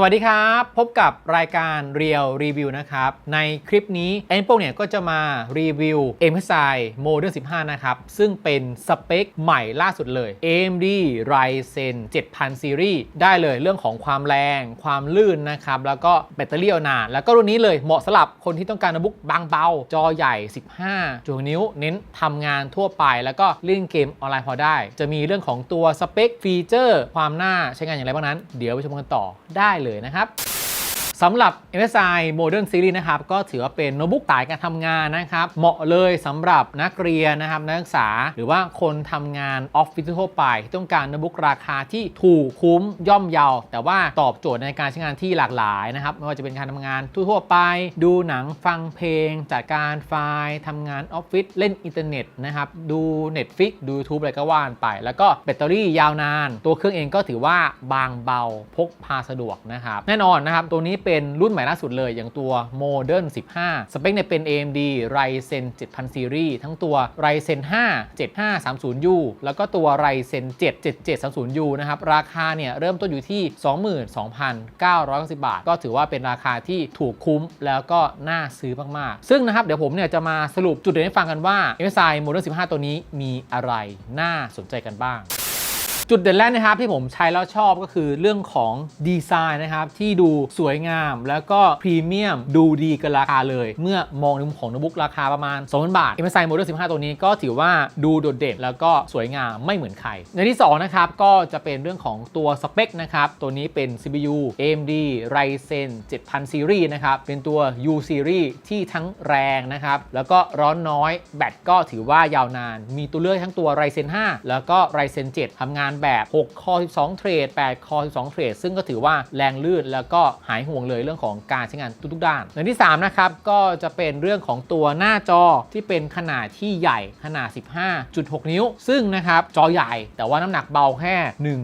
สวัสดีครับ พบกับรายการ Real Review นะครับ ในคลิปนี้ a n p o เนี่ยก็จะมารีวิว MSI Model 15 นะครับ ซึ่งเป็นสเปคใหม่ล่าสุดเลย AMD Ryzen 7000 Series ได้เลยเรื่องของความแรง ความลื่นนะครับ แล้วก็แบตเตอรี่นาน แล้วก็รุ่นนี้เลยเหมาะสำหรับคนที่ต้องการโน้ตบุ๊กบางเบา จอใหญ่ 15จุดนิ้ว เน้นทำงานทั่วไป แล้วก็เล่นเกมออนไลน์พอได้ จะมีเรื่องของตัวสเปคฟีเจอร์ ความน่าใช้งานอย่างไรบ้างนั้น เดี๋ยวไปชมกันต่อได้เลยลยนะครับ สำหรับ MSI Modern Series นะครับก็ถือว่าเป็นโน้ตบุ๊กสายการทำงานนะครับ เหมาะเลยสำหรับนักเรียนนะครับนักศึกษาหรือว่าคนทำงานออฟฟิศทั่วไป ที่ต้องการโน้ตบุ๊กราคาที่ถูกคุ้มย่อมเยา แต่ว่าตอบโจทย์ในการใช้งานที่หลากหลายนะครับไม่ว่าจะเป็นการทำงานทั่วๆไป ดูหนังฟังเพลง จัดการไฟล์ทำงานออฟฟิศเล่นอินเทอร์เน็ตนะครับดู Netflix ดู YouTube อะไรก็ว่านไป แล้วก็แบตเตอรี่ยาวนาน ตัวเครื่องเองก็ถือว่าบางเบาพกพาสะดวกนะครับแน่นอนนะครับตัวนี้เป็นรุ่นใหม่ล่าสุดเลย อย่างตัว Modern 15 สเปคเนี่ยเป็น AMD Ryzen 7000 Series ทั้งตัว Ryzen 5 7530U แล้วก็ตัว Ryzen 7 7730U นะครับ ราคาเนี่ยเริ่มต้นอยู่ที่ 22,990 บาท ก็ถือว่าเป็นราคาที่ถูกคุ้มแล้วก็น่าซื้อมากๆ ซึ่งนะครับเดี๋ยวผมเนี่ยจะมาสรุปจุดเด่นให้ฟังกันว่า MSI Modern 15 ตัวนี้มีอะไรน่าสนใจกันบ้าง จุดเด่นแรกนะครับที่ผมใช้แล้วชอบก็คือเรื่องของดีไซน์นะครับที่ดูสวยงามแล้วก็พรีเมียมดูดีกันราคาเลย เมื่อมองในมุมของโน้ตบุ๊กราคาประมาณ2,000บาท MSI Model 15 ตัวนี้ก็ถือว่าดูโดดเด่นแล้วก็สวยงามไม่เหมือนใคร ในที่2นะครับก็จะเป็นเรื่องของตัวสเปคนะครับตัวนี้เป็น CPU AMD Ryzen 7000 Series นะครับเป็นตัว U Series ที่ทั้งแรงนะครับแล้วก็ร้อนน้อยแบตก็ถือว่ายาวนาน มีตัวเลือกทั้งตัว Ryzen 5 แล้วก็ Ryzen 7ทำงานแบบ 6 คอ 12 เทรด 8 คอ 12 เทรด ซึ่งก็ถือว่าแรงลื่นแล้วก็หายห่วงเลยเรื่องของการใช้งานทุกๆด้านในที่ 3 นะครับ ก็จะเป็นเรื่องของตัวหน้าจอที่เป็นขนาดที่ใหญ่ขนาด 15.6 นิ้ว ซึ่งนะครับ จอใหญ่แต่ว่าน้ำหนักเบาแค่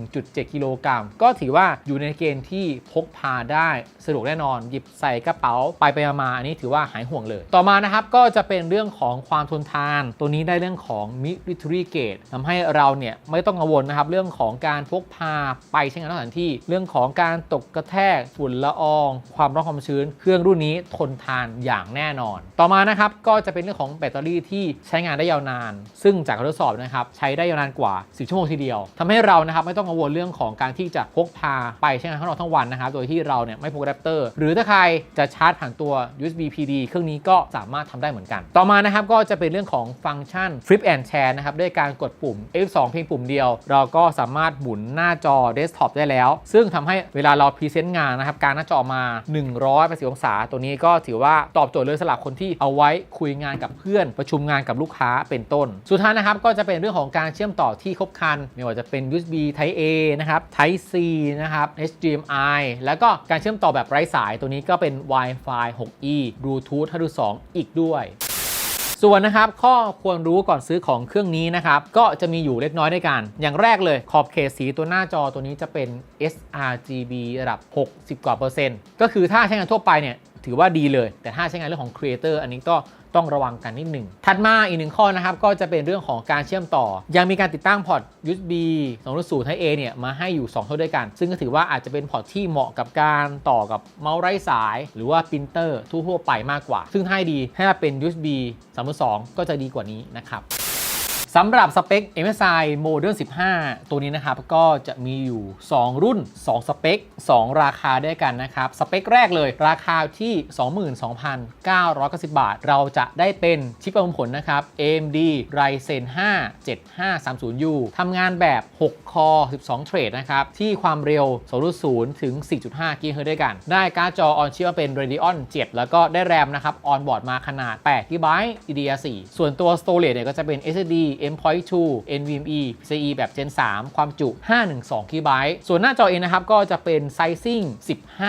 1.7 กิโลกรัม ก็ถือว่าอยู่ในเกณฑ์ที่พกพาได้สะดวกแน่นอน หยิบใส่กระเป๋าไปไปมาอันนี้ถือว่าหายห่วงเลย ต่อมานะครับก็จะเป็นเรื่องของความทนทาน ตัวนี้ได้เรื่องของ military grade ทำให้เราเนี่ยไม่ต้องกังวลนะครับเรื่อง่องของการพกพาไปใช้งานนอกสถานที่ เรื่องของการตกกระแทกฝุ่นละออง ความร้อนความชื้น เครื่องรุ่นนี้ทนทานอย่างแน่นอน ต่อมานะครับก็จะเป็นเรื่องของแบตเตอรี่ที่ใช้งานได้ยาวนาน ซึ่งจากการทดสอบนะครับใช้ได้ยาวนานกว่า 10 ชั่วโมงทีเดียวทำให้เรานะครับไม่ต้องกังวลเรื่องของการที่จะพกพาไปใช้งานข้างนอกทั้งวันนะครับโดยที่เราเนี่ยไม่พกอะแดปเตอร์หรือถ้าใครจะชาร์จผ่านตัว USB PD เครื่องนี้ก็สามารถทำได้เหมือนกัน ต่อมานะครับก็จะเป็นเรื่องของฟังก์ชัน Flip and Share นะครับด้วยการกดปุ่ม F2 เพียงปุ่มเดียว เราก็สามารถหมุนหน้าจอเดสก์ท็อปได้แล้ว ซึ่งทำให้เวลาเราพรีเซนต์งานนะครับการหน้าจอมา 180องศา ตัวนี้ก็ถือว่าตอบโจทย์เลยสำหรับคนที่เอาไว้คุยงานกับเพื่อน ประชุมงานกับลูกค้าเป็นต้น สุดท้ายนะครับก็จะเป็นเรื่องของการเชื่อมต่อที่ครบครัน ไม่ว่าจะเป็น USB Type A นะครับ Type C นะครับ HDMI แล้วก็การเชื่อมต่อแบบไร้สายตัวนี้ก็เป็น Wi-Fi 6E Bluetooth 5.2 อีกด้วย ส่วนนะครับข้อควรรู้ก่อนซื้อของเครื่องนี้นะครับก็จะมีอยู่เล็กน้อยด้วยกัน อย่างแรกเลยขอบเขตสีตัวหน้าจอตัวนี้จะเป็น sRGB ระดับ 60 กว่าเปอร์เซ็นต์ก็คือถ้าใช้งานทั่วไปเนี่ยถือว่าดีเลย แต่ถ้าใช้งานเรื่องของครีเอเตอร์อันนี้ก็ ต้องระวังกันนิดหนึ่ง ถัดมาอีกหนึ่งข้อนะครับก็จะเป็นเรื่องของการเชื่อมต่อ ยังมีการติดตั้งพอร์ต USB 2.0 Type A เนี่ยมาให้อยู่ 2 เท่าด้วยกัน ซึ่งก็ถือว่าอาจจะเป็นพอร์ตที่เหมาะกับการต่อกับเมาส์ไร้สาย หรือว่าปรินเตอร์ทั่วไปมากกว่า ซึ่งให้ดีถ้าเป็น USB 3.2 ก็จะดีกว่านี้นะครับ สำหรับสเปค MSI Model 15 ตัวนี้นะครับก็จะมีอยู่ 2 รุ่น 2 สเปค 2 ราคาด้วยกันนะครับ สเปคแรกเลยราคาที่ 22,990 บาท เราจะได้เป็นชิปประมวลผลนะครับ AMD Ryzen 5 7530U ทำงานแบบ 6 คอ 12 เทรดนะครับ ที่ความเร็ว 2.0 ถึง 4.5 กิกะเฮิรตซ์ด้วยกัน ได้การ์ดจอออนชิปมาเป็น Radeon 7 แล้วก็ได้แรมนะครับออนบอร์ดมาขนาด8 GB DDR4 ส่วนตัว Storage เนี่ยก็จะเป็น SSD M.2 NVMe CE แบบ Gen 3 ความจุ 512 GB ส่วนหน้าจอเองนะครับ ก็จะเป็น Sizing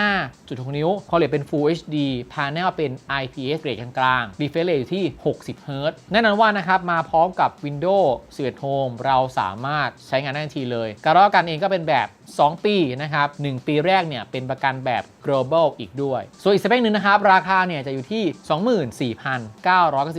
15.6 นิ้ว คอเลตเป็น Full HD Panel เป็น IPS เกรดกลางๆ Refresh Rate อยู่ที่ 60 Hz แน่นอนว่านะครับ มาพร้อมกับ Windows 11 Home เราสามารถใช้งานได้ทันทีเลย การรอกันเองก็เป็นแบบ 2 ปีนะครับ1ปีแรกเนี่ยเป็นประกันแบบ global อีกด้วย ส่วนอีกสเปคหนึ่งนะครับราคาเนี่ยจะอยู่ที่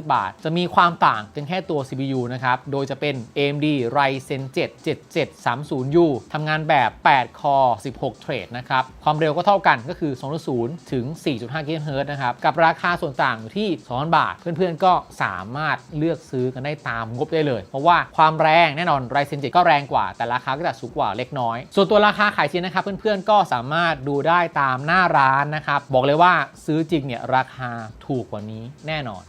24,990 บาท จะมีความต่างเพียงแค่ตัว CPU นะครับโดยจะเป็น AMD Ryzen 7 7730U ทำงานแบบ8 Core 16 Thread นะครับความเร็วก็เท่ากันก็คือ 2.0 ถึง 4.5 GHz นะครับกับราคาส่วนต่างอยู่ที่ 2,000 บาท เพื่อนๆก็สามารถเลือกซื้อกันได้ตามงบได้เลย เพราะว่าความแรงแน่นอน Ryzen 7 ก็แรงกว่า แต่ราคาก็จะสูงกว่าเล็กน้อย ส่วนตัวราคาขายจริงนะครับเพื่อนๆก็สามารถดูได้ตามหน้าร้านนะครับ บอกเลยว่าซื้อจริงเนี่ยราคาถูกกว่านี้แน่นอน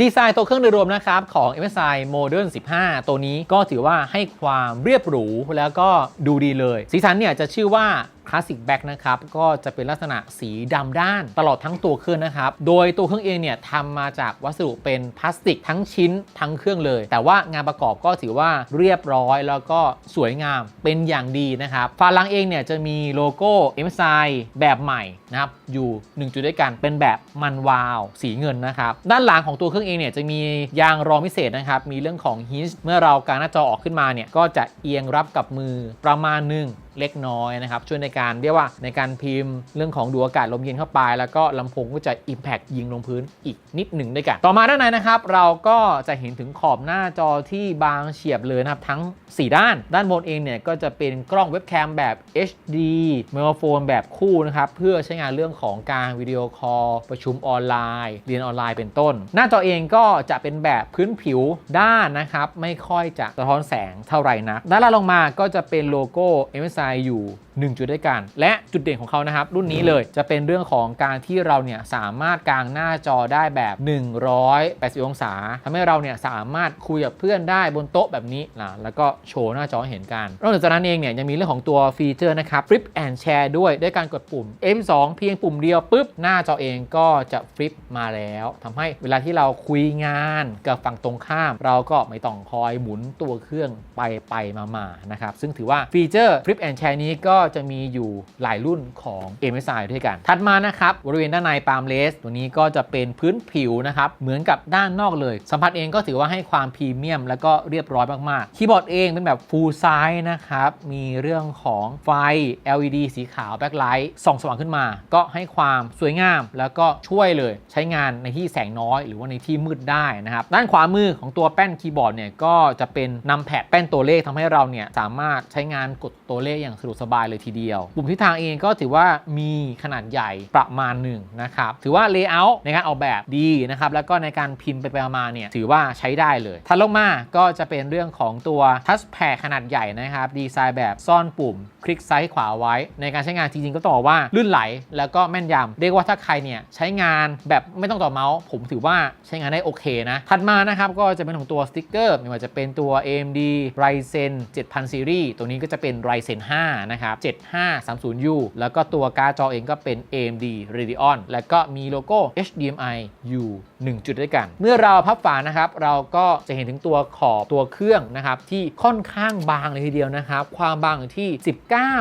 ดีไซน์ตัวเครื่องโดยรวมนะครับ ของ MSI Modern 15 ตัวนี้ก็ถือว่าให้ความเรียบหรูแล้วก็ดูดีเลย สีสันเนี่ยจะชื่อว่า Classic Black นะครับก็จะเป็นลักษณะสีดำด้านตลอดทั้งตัวเครื่องนะครับ โดยตัวเครื่องเองเนี่ยทำมาจากวัสดุเป็นพลาสติกทั้งชิ้นทั้งเครื่องเลย แต่ว่างานประกอบก็ถือว่าเรียบร้อยแล้วก็สวยงามเป็นอย่างดีนะครับฝาลังเองเนี่ยจะมีโลโก้ MSI แบบใหม่นะครับอยู่ 1 จุดด้วยกันเป็นแบบมันวาวสีเงินนะครับด้านหลังของตัวเครื่องเองเนี่ยจะมียางรองพิเศษนะครับมีเรื่องของฮินเมื่อเรากางหน้าจอออกขึ้นมาเนี่ยก็จะเอียงรับกับมือประมาณหนึง เล็กน้อยนะครับ ช่วยในการเรียกว่าในการพิมพ์เรื่องของดูอากาศลมเย็นเข้าไป แล้วก็ลำโพงก็จะ Impact ยิงลงพื้นอีกนิดหนึ่งด้วยกัน ต่อมาด้านในนะครับ เราก็จะเห็นถึงขอบหน้าจอที่บางเฉียบเลยนะครับ ทั้ง 4 ด้าน ด้านบนเองเนี่ยก็จะเป็นกล้องเว็บแคมแบบ HD ไมโครโฟนแบบคู่นะครับเพื่อใช้งานเรื่องของการวิดีโอคอลประชุมออนไลน์ เรียนออนไลน์เป็นต้น หน้าจอเองก็จะเป็นแบบพื้นผิวด้านนะครับไม่ค่อยจะสะท้อนแสงเท่าไหร่นักด้านล่างลงมาก็จะเป็นโลโก้ MSI อยู่ 1 จุดด้วยกัน และจุดเด่นของเขานะครับ รุ่นนี้เลยจะเป็นเรื่องของการที่เราเนี่ยสามารถกางหน้าจอได้แบบ 180 องศาทำให้เราเนี่ยสามารถคุยกับเพื่อนได้บนโต๊ะแบบนี้นะแล้วก็โชว์หน้าจอเห็นกันนอกจากนั้นเองเนี่ยยังมีเรื่องของตัวฟีเจอร์นะครับ Flip and Share ด้วยด้วยการกดปุ่ม M2 เพียงปุ่มเดียวปุ๊บหน้าจอเองก็จะฟลิปมาแล้วทำให้เวลาที่เราคุยงานกับฝั่งตรงข้าม เราก็ไม่ต้องคอยหมุนตัวเครื่องไปไปมามานะครับซึ่งถือว่าฟีเจอร์ Flip and Share นี้ชร์นี้ก็จะมีอยู่หลายรุ่นของ MSI ด้วยกัน ถัดมานะครับ บริเวณด้านในปาล์มเลส ตัวนี้ก็จะเป็นพื้นผิวนะครับ เหมือนกับด้านนอกเลย สัมผัสเองก็ถือว่าให้ความพรีเมียม แล้วก็เรียบร้อยมาก ๆ คีย์บอร์ดเองเป็นแบบ full size นะครับ มีเรื่องของไฟ LED สีขาวแบ็คไลท์ส่องสว่างขึ้นมา ก็ให้ความสวยงามแล้วก็ช่วยเลยใช้งานในที่แสงน้อย หรือว่าในที่มืดได้นะครับ ด้านขวามือของตัวแป้นคีย์บอร์ดเนี่ยก็จะเป็นนำแพดแป้นตัวเลขทำให้เราเนี่ยสามารถใช้งานกดตัวเลขอย่างสะดวกสบายเลยทีเดียว ปุ่มทิศทางเองก็ถือว่ามีขนาดใหญ่ประมาณหนึ่งนะครับ ถือว่าเลเยอร์ในการออกแบบดีนะครับ แล้วก็ในการพิมพ์ไปไปมาเนี่ยถือว่าใช้ได้เลยถัดลงมาก็จะเป็นเรื่องของตัวทัชแพดขนาดใหญ่นะครับ ดีไซน์แบบซ่อนปุ่ม คลิกซ้ายขวาไว้ ในการใช้งานจริงๆก็ต้องบอกว่าลื่นไหล แล้วก็แม่นยำเรียกว่าถ้าใครเนี่ยใช้งานแบบไม่ต้องต่อเมาส์ผมถือว่าใช้งานได้โอเคนะถัดมานะครับก็จะเป็นของตัวสติ๊กเกอร์ไม่ว่าจะเป็นตัว AMD Ryzen 7000 Series ตัวนี้ก็จะเป็น Ryzen 5 นะครับ 7530U แล้วก็ตัวการ์ดจอเองก็เป็น AMD Radeon แล้วก็มีโลโก้ HDMI อยู่1จุดด้วยกัน เมื่อเราพับฝานะครับ เราก็จะเห็นถึงตัวขอบตัวเครื่องนะครับ ที่ค่อนข้างบางเลยทีเดียวนะครับ ความบางอยู่ที่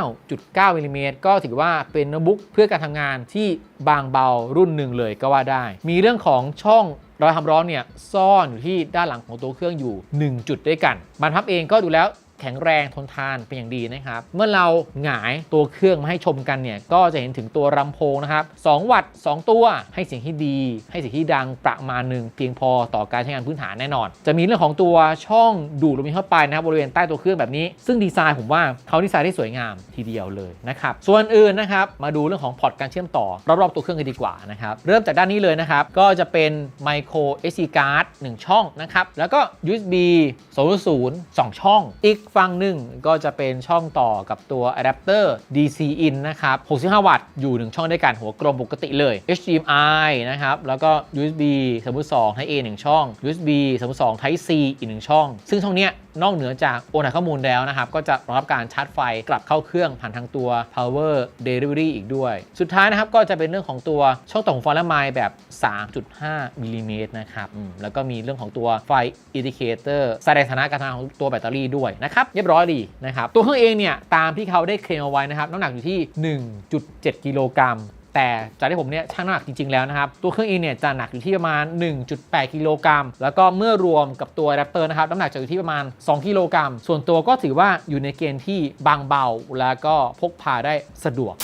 19.9มิลลิเมตรก็ถือว่าเป็นโน้ตบุ๊กเพื่อการทำงานที่บางเบารุ่นหนึ่งเลยก็ว่าได้ มีเรื่องของช่องรอยความร้อนเนี่ยซ่อนอยู่ที่ด้านหลังของตัวเครื่องอยู่ 1 จุดด้วยกันบรรพับเองก็ดูแล้ว แข็งแรงทนทานเป็นอย่างดีนะครับ เมื่อเราหงายตัวเครื่องมาให้ชมกันเนี่ย ก็จะเห็นถึงตัวลำโพงนะครับ 2 วัตต์ 2 ตัวให้เสียงที่ดี ให้เสียงที่ดังประมาณหนึ่งเพียงพอต่อการใช้งานพื้นฐานแน่นอน จะมีเรื่องของตัวช่องดูดลมเข้าไปนะครับบริเวณใต้ตัวเครื่องแบบนี้ ซึ่งดีไซน์ผมว่าเขาดีไซน์ได้สวยงามทีเดียวเลยนะครับ ส่วนอื่นนะครับมาดูเรื่องของพอร์ตการเชื่อมต่อรอบๆตัวเครื่องกันดีกว่านะครับ เริ่มจากด้านนี้เลยนะครับ ก็จะเป็น micro SD card 1 ช่องนะครับ แล้วก็ USB 2.0 2 ช่อง อีกฝั่งหนึ่งก็จะเป็นช่องต่อกับตัวอะแดปเตอร์ DC in นะครับ 65 วัตต์ อยู่1ช่องด้วยกันหัวกลมปกติเลย HDMI นะครับ แล้วก็ USB 3.2 Type A 1 ช่อง USB 3.2 Type C อีก 1 ช่อง ซึ่งช่องเนี้ย นอกเหนือจากโอนถ่ายข้อมูลแล้วนะครับ ก็จะรับการชาร์จไฟกลับเข้าเครื่องผ่านทางตัว power delivery อีกด้วย สุดท้ายนะครับ ก็จะเป็นเรื่องของตัวช่องต่อของไฟและไมล์แบบ 3.5มิลลิเมตรนะครับแล้วก็มีเรื่องของตัวไฟ indicator แสดงสถานะการทำงานของตัวแบตเตอรี่ด้วยนะครับเรียบร้อยดีนะครับตัวเครื่องเองเนี่ยตามที่เขาได้เคลมเอาไว้นะครับน้ำหนักอยู่ที่ 1.7 กิโลกรัม แต่จากที่ผมเนี่ยชั่งน้ำหนักจริงๆแล้วนะครับ ตัวเครื่องเองเนี่ยจะหนักอยู่ที่ประมาณ 1.8 กิโลกรัม แล้วก็เมื่อรวมกับตัวแรปเตอร์นะครับน้ำหนักจะอยู่ที่ประมาณ 2 กิโลกรัม ส่วนตัวก็ถือว่าอยู่ในเกณฑ์ที่บางเบา แล้วก็พกพาได้สะดวก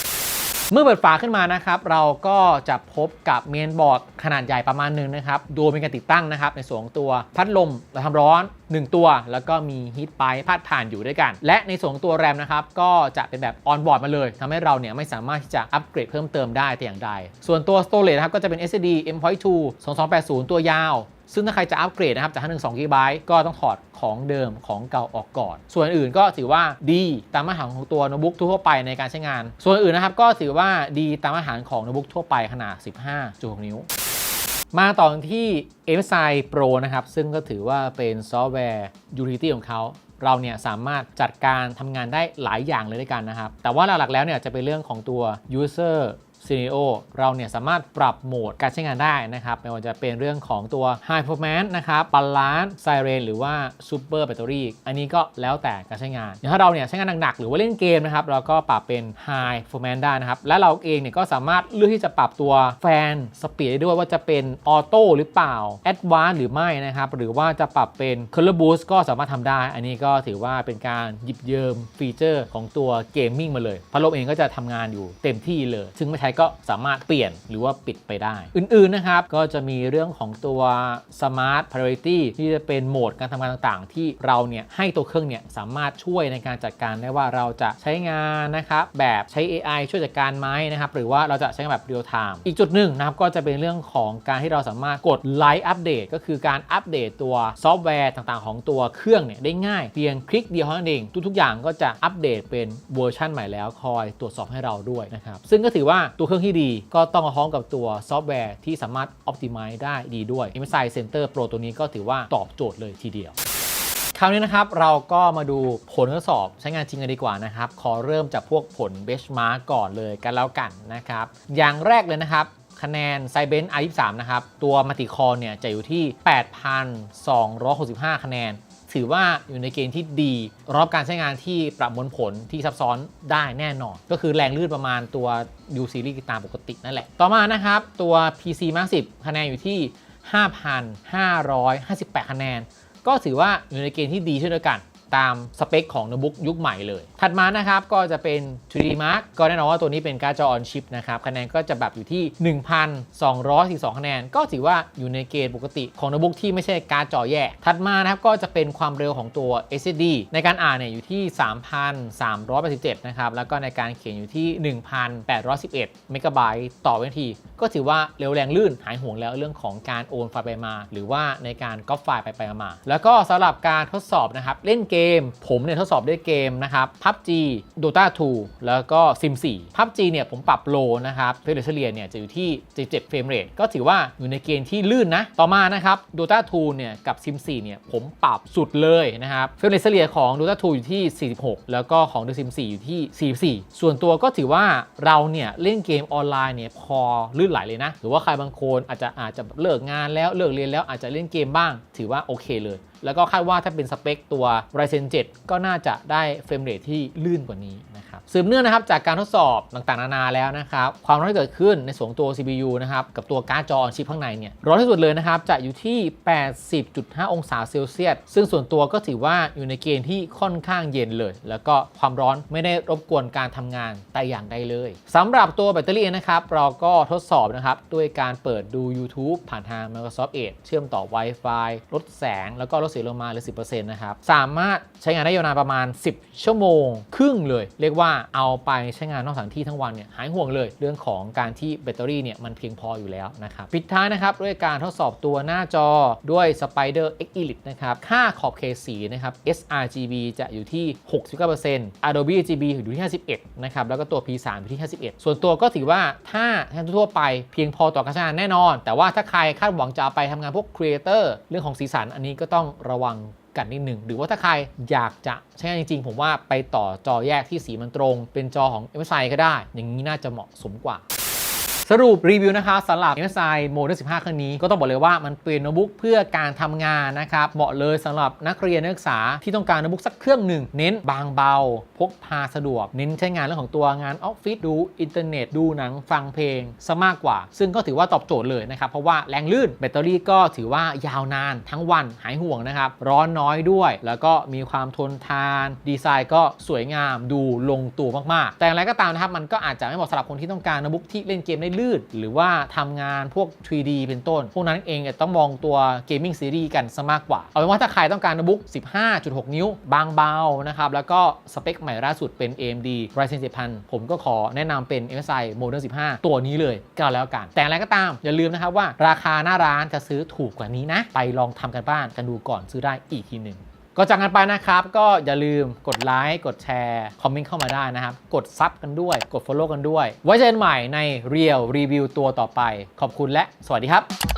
เมื่อเปิดฝาขึ้นมานะครับ เราก็จะพบกับเมนบอร์ดขนาดใหญ่ประมาณหนึ่งนะครับโดยมีการติดตั้งนะครับ ในส่วนของตัวพัดลมระทำร้อน 1 ตัว แล้วก็มีฮีทไปพาดผ่านอยู่ด้วยกัน และในส่วนของตัวแรมนะครับก็จะเป็นแบบออนบอร์ดมาเลยทำให้เราเนี่ยไม่สามารถที่จะอัปเกรดเพิ่มเติมได้แต่อย่างใด ส่วนตัว Storage นะครับก็จะเป็น SSD M.2 2280 ตัวยาว ซึ่งถ้าใครจะอัปเกรดนะครับจาก 512 GB ก็ต้องถอดของเดิมของเก่าออกก่อน ส่วนอื่นก็ถือว่าดีตามมาตรฐานของตัวโน้ตบุ๊กทั่วไปในการใช้งาน ส่วนอื่นนะครับก็ถือว่าดีตามมาตรฐานของโน้ตบุ๊กทั่วไปขนาด 15.6 นิ้ว มาต่อที่ MSI Pro นะครับ ซึ่งก็ถือว่าเป็นซอฟต์แวร์ Utility ของเขาเราเนี่ยสามารถจัดการทำงานได้หลายอย่างเลยด้วยกันนะครับ แต่ว่าหลักๆแล้วเนี่ยจะเป็นเรื่องของตัว User Scenario เราเนี่ยสามารถปรับโหมดการใช้งานได้นะครับไม่ว่าจะเป็นเรื่องของตัว High Performance นะครับ Balance Siren หรือว่า Super Battery อันนี้ก็แล้วแต่การใช้งาน อย่างถ้าเราเนี่ยใช้งานหนักๆ หรือว่าเล่นเกมนะครับเราก็ปรับเป็น High Performance ได้นะครับ และเราเองเนี่ยก็สามารถเลือกที่จะปรับตัวแฟนสปีดได้ด้วยว่าจะเป็นออโต้หรือเปล่า Advanced หรือไม่นะครับหรือว่าจะปรับเป็น Color Boost ก็สามารถทำได้ อันนี้ก็ถือว่าเป็นการหยิบยืมฟีเจอร์ของตัวเกมมิ่งมาเลยพัดลมเองก็จะทำงานอยู่เต็มที่เลย ซึ่งไม่ใช้ก็สามารถเปลี่ยนหรือว่าปิดไปได้ อื่นๆนะครับ ก็จะมีเรื่องของตัว Smart Priority ที่จะเป็นโหมดการทำงานต่างๆ ที่เราเนี่ยให้ตัวเครื่องเนี่ยสามารถช่วยในการจัดการได้ว่าเราจะใช้งานนะครับแบบใช้ AI ช่วยจัดการไหมนะครับ หรือว่าเราจะใช้แบบ real time อีกจุดหนึ่งนะครับก็จะเป็นเรื่องของการที่เราสามารถกด Live Update ก็คือการอัปเดตตัวซอฟต์แวร์ต่างๆ ของตัวเครื่องเนี่ยได้ง่ายเพียงคลิกเดียวเท่านั้นเองทุกๆอย่างก็จะอัปเดตเป็นเวอร์ชันใหม่แล้วคอยตรวจสอบให้เราด้วยนะครับซึ่งก็ถือว่าตัวเครื่องที่ดี ก็ต้องมาพร้อมกับตัวซอฟต์แวร์ที่สามารถ Optimize ได้ดีด้วย MSI Center Pro ตัวนี้ก็ถือว่าตอบโจทย์เลยทีเดียวคราวนี้นะครับเราก็มาดูผลทดสอบใช้งานจริงกันดีกว่านะครับ ขอเริ่มจากพวกผล benchmark ก่อนเลยกันแล้วกันนะครับ อย่างแรกเลยนะครับ คะแนน c y b e n i23 นะครับ ตัวมัติคอเนี่ยจะอยู่ที่ 8,265 คะแนน ถือว่าอยู่ในเกณฑ์ที่ดีรอบการใช้งานที่ประมวลผลที่ซับซ้อนได้แน่นอน ก็คือแรงลื่นประมาณตัว U series ตามปกตินั่นแหละ ต่อมานะครับ ตัว PC Mark 10 คะแนนอยู่ที่ 5,558 คะแนน ก็ถือว่าอยู่ในเกณฑ์ที่ดีเช่นเดียวกัน ตามสเปคของโน้ตบุ๊กยุคใหม่เลย ถัดมานะครับก็จะเป็น 3D Mark ก็แน่นอนว่าตัวนี้เป็นการ์ดจอ on chip นะครับ คะแนนก็จะแบบอยู่ที่ 1,242 คะแนน ก็ถือว่าอยู่ในเกณฑ์ปกติของโน้ตบุ๊กที่ไม่ใช่การ์ดจอแยกถัดมานะครับก็จะเป็นความเร็วของตัว SSD ในการอ่านเนี่ยอยู่ที่ 3,387 นะครับ แล้วก็ในการเขียนอยู่ที่ 1,811 เมกะไบต์ต่อวินาที ก็ถือว่าเร็วแรงลื่นหายห่วงแล้วเรื่องของการโอนไฟล์ไปมา หรือว่าในการก๊อปไฟล์ไปไปมา แล้วก็สำหรับการทดสอบนะครับเล่นเกมผมเนี่ยทดสอบด้วยเกมนะครับ PUBG Dota 2 แล้วก็ Sim 4 PUBG เนี่ยผมปรับโลนะครับเฟรมเรทเฉลี่ยเนี่ยจะอยู่ที่77เฟรมเรทก็ถือว่าอยู่ในเกณฑ์ที่ลื่นนะ ต่อมานะครับ Dota 2 เนี่ยกับ Sim 4 เนี่ยผมปรับสุดเลยนะครับเฟรมเรทเฉลี่ยของ Dota 2 อยู่ที่ 46 แล้วก็ของ The Sim 4 อยู่ที่ 44 ส่วนตัวก็ถือว่าเราเนี่ยเล่นเกมออนไลน์เนี่ยพอลื่นไหลเลยนะ หรือว่าใครบางคนอาจจะอาจจะเลิกงานแล้วเลิกเรียนแล้วอาจจะเล่นเกมบ้าง ถือว่าโอเคเลย แล้วก็คาดว่าถ้าเป็นสเปคตัว Ryzen 7 ก็น่าจะได้เฟรมเรทที่ลื่นกว่านี้นะครับ สืบเนื่องนะครับจากการทดสอบต่างๆนานาแล้วนะครับความร้อนที่เกิดขึ้นในส่วนตัว CPU นะครับกับตัวการ์ดจอ on chip ข้างในเนี่ยร้อนที่สุดเลยนะครับจะอยู่ที่ 80.5 องศาเซลเซียสซึ่งส่วนตัวก็ถือว่าอยู่ในเกณฑ์ที่ค่อนข้างเย็นเลย แล้วก็ความร้อนไม่ได้รบกวนการทำงานแต่อย่างใดเลยสำหรับตัวแบตเตอรี่นะครับเราก็ทดสอบนะครับด้วยการเปิดดู YouTube ผ่านทาง Microsoft Edge เชื่อมต่อ Wi-Fi ลดแสง แล้วก็ลดเสียงลงมาเหลือ10%นะครับสามารถใช้งานได้ยาวนานประมาณ 10 ชั่วโมง ครึ่งเลย เรียกว่าเอาไปใช้งานนอกสถานที่ทั้งวันเนี่ยหายห่วงเลย เรื่องของการที่แบตเตอรี่เนี่ยมันเพียงพออยู่แล้วนะครับปิดท้ายนะครับด้วยการทดสอบตัวหน้าจอด้วย Spider X Elite นะครับค่าขอบเขตสีนะครับ sRGB จะอยู่ที่ 69% Adobe RGB อยู่ที่51นะครับแล้วก็ตัว P3 อยู่ที่ 51 ส่วนตัวก็ถือว่าถ้าทนทั่วไปเพียงพอต่อการใช้งานแน่นอน แต่ว่าถ้าใครคาดหวังจะไปทำงานพวก Creator เรื่องของสีสันอันนี้ก็ต้องระวัง กันนิดหนึ่งหรือว่าถ้าใครอยากจะใช้งานจริงๆ ผมว่าไปต่อจอแยกที่สีมันตรง เป็นจอของ MSI ก็ได้ อย่างนี้น่าจะเหมาะสมกว่า สรุปรีวิวนะคะสำหรับ MSI Model 15 เครื่องนี้ก็ต้องบอกเลยว่ามันเป็นโน้ตบุ๊กเพื่อการทำงานนะครับ เหมาะเลยสำหรับนักเรียนนักศึกษาที่ต้องการโน้ตบุ๊กสักเครื่องหนึ่ง เน้นบางเบา พกพาสะดวก เน้นใช้งานเรื่องของตัวงานออฟฟิศดูอินเทอร์เน็ตดูหนังฟังเพลงซะมากกว่า ซึ่งก็ถือว่าตอบโจทย์เลยนะครับ เพราะว่าแรงลื่นแบตเตอรี่ก็ถือว่ายาวนานทั้งวันหายห่วงนะครับ ร้อนน้อยด้วย แล้วก็มีความทนทาน ดีไซน์ก็สวยงามดูลงตัวมากๆ แต่อย่างไรก็ตามนะครับมันก็อาจจะไม่เหมาะสำหรับคนที่ต้องการโน้ตบุ๊กที่เล่นเกมได้ลื่นหรือว่าทำงานพวก 3D เป็นต้น พวกนั้นเองต้องมองตัวเกมมิ่งซีรีส์กันซะมากกว่า เอาเป็นว่าถ้าใครต้องการโน้ตบุ๊ก 15.6 นิ้ว บางเบานะครับ แล้วก็สเปคใหม่ล่าสุดเป็น AMD Ryzen 7000 ผมก็ขอแนะนำเป็น MSI Model 15 ตัวนี้เลยก็แล้วกัน แต่อะไรก็ตาม อย่าลืมนะครับว่าราคาหน้าร้านจะซื้อถูกกว่านี้นะ ไปลองทำกันบ้านกันดูก่อนซื้อได้อีกทีหนึ่ง ก็จากกันไปนะครับ ก็อย่าลืมกดไลค์กดแชร์คอมเมนต์เข้ามาได้นะครับ กดซับกันด้วย กด Follow กันด้วย ไว้เจอกันใหม่ในเรียลรีวิวตัวต่อไป ขอบคุณและสวัสดีครับ